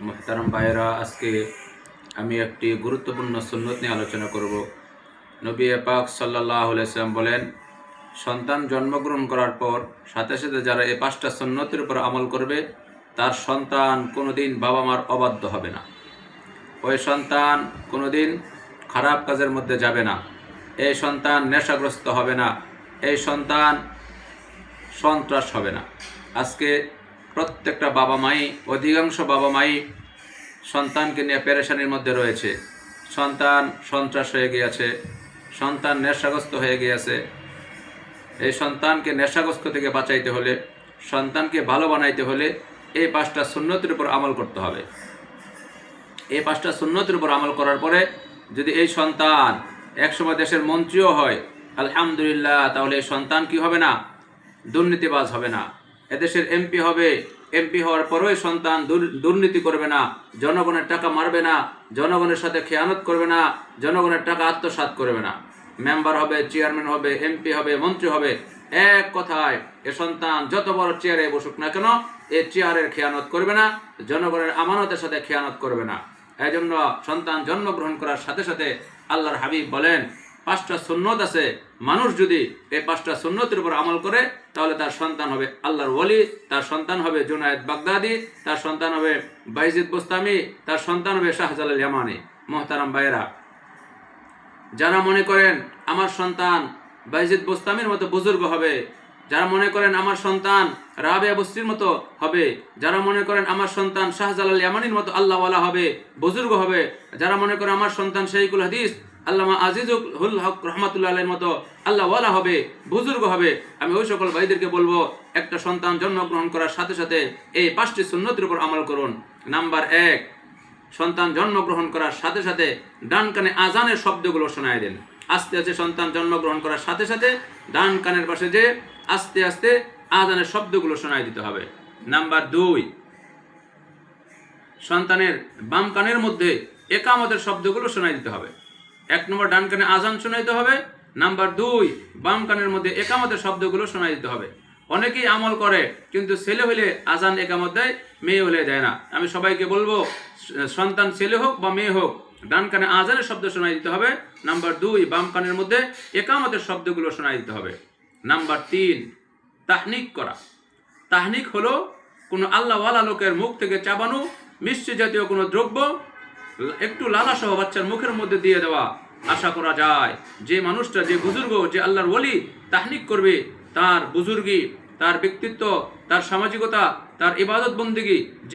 মোহতারাম ভাইয়েরা, আজকে আমি একটি গুরুত্বপূর্ণ সুন্নত নিয়ে আলোচনা করব। নবী পাক সাল্লাহ সাল্লাম বলেন, সন্তান জন্মগ্রহণ করার পর সাথে সাথে যারা এই পাঁচটা সুন্নতের উপর আমল করবে, তার সন্তান কোনোদিন বাবা মার অবাধ্য হবে না। ওই সন্তান কোনোদিন খারাপ কাজের মধ্যে যাবে না। এই সন্তান নেশাগ্রস্ত হবে না। এই সন্তান সন্ত্রাস হবে না। আজকে প্রত্যেকটা বাবা মাই, অধিকাংশ বাবা মাই সন্তানকে নিয়ে পেরেশানির মধ্যে রয়েছে। সন্তান সন্ত্রাস হয়ে গিয়েছে, সন্তান নেশাগ্রস্ত হয়ে গিয়েছে। এই সন্তানকে নেশাগ্রস্ত থেকে বাঁচাইতে হলে, সন্তানকে ভালো বানাইতে হলে এই পাঁচটা সুন্নতির উপর আমল করতে হবে। এই পাঁচটা সুন্নতির উপর আমল করার পরে যদি এই সন্তান একসময় দেশের মন্ত্রীও হয়, আলহামদুলিল্লাহ, তাহলে এই সন্তান কি হবে না? দুর্নীতিবাজ হবে না। এদেশের এমপি হবে। এমপি হওয়ার পরেও সন্তান দুর- দুর্নীতি করবে না, জনগণের টাকা মারবে না, জনগণের সাথে খেয়ানত করবে না, জনগণের টাকা আত্মসাৎ করবে না। মেম্বার হবে চেয়ারম্যান হবে এমপি হবে, মন্ত্রী হবে, এক কথায় এ সন্তান যত বড় চেয়ারে বসুক না কেন, এ চেয়ারের খেয়ানত করবে না, জনগণের আমানতের সাথে খেয়ানত করবে না। এই জন্য সন্তান জন্মগ্রহণ করার সাথে সাথে আল্লাহর হাবিব বলেন পাঁচটা সুন্নত আছে। মানুষ যদি এই পাঁচটা সুন্নতের উপর আমল করে, তাহলে তার সন্তান হবে আল্লাহর ওলি তার সন্তান হবে জুনায়দ বাগদাদি, তার সন্তান হবে বাইজিদ বুস্তামি, তার সন্তান হবে শাহজালাল ইয়ামানি। মোহতারাম বাইরা যারা মনে করেন আমার সন্তান বাইজিদ বোস্তামির মতো বুজুর্গ হবে, যারা মনে করেন আমার সন্তান রাবেয়া বস্তির মতো হবে, যারা মনে করেন আমার সন্তান শাহজালাল ইয়ামানির মতো আল্লাহওয়ালা হবে, বুজুর্গ হবে, যারা মনে করেন আমার সন্তান শহীকুল হাদিস আল্লামা আজিজুল হক রহমাতুল্লাহ আলের মতো আল্লাহওয়ালা হবে, বুজুর্গ হবে। আমি ওই সকল ভাইদেরকে বলব, একটা সন্তান জন্মগ্রহণ করার সাথে সাথে এই পাঁচটি সুন্নতির উপর আমল করুন। নাম্বার এক, সন্তান জন্মগ্রহণ করার সাথে সাথে ডান কানে আজানের শব্দগুলো শোনায় দেন। আস্তে আস্তে সন্তান জন্মগ্রহণ করার সাথে সাথে ডান কানের পাশে যে আস্তে আস্তে আজানের শব্দগুলো শোনায় দিতে হবে। নাম্বার দুই, সন্তানের বাম কানের মধ্যে একামতের শব্দগুলো শোনায় দিতে হবে। এক নম্বর ডান কানে আজান শোনাইতে হবে। নাম্বার দুই, বাম কানের মধ্যে একামতের শব্দগুলো শোনায় দিতে হবে। অনেকেই আমল করে, কিন্তু ছেলে হলে আজান একামত দেয়, মেয়ে হলে দেয় না। আমি সবাইকে বলব, সন্তান ছেলে হোক বা মেয়ে হোক, ডান কানে আজানের শব্দ শোনাই দিতে হবে। নাম্বার দুই, বাম কানের মধ্যে একামতের শব্দগুলো শোনাই দিতে হবে। নাম্বার তিন, তাহনিক করা। তাহনিক হলো কোনো আল্লাহওয়ালা লোকের মুখ থেকে চাবানো মিষ্টি জাতীয় কোনো দ্রব্য একটু লালা সহ বাচ্চার মুখের মধ্যে দিয়ে দেওয়া আশা করা যায়। যে মানুষটা, যে বুজুর্গ, যে আল্লাহর বলি তাহনিক করবে, তার বুজুর্গি, তার ব্যক্তিত্ব, তার সামাজিকতা, তার ইবাদত বন্দিগি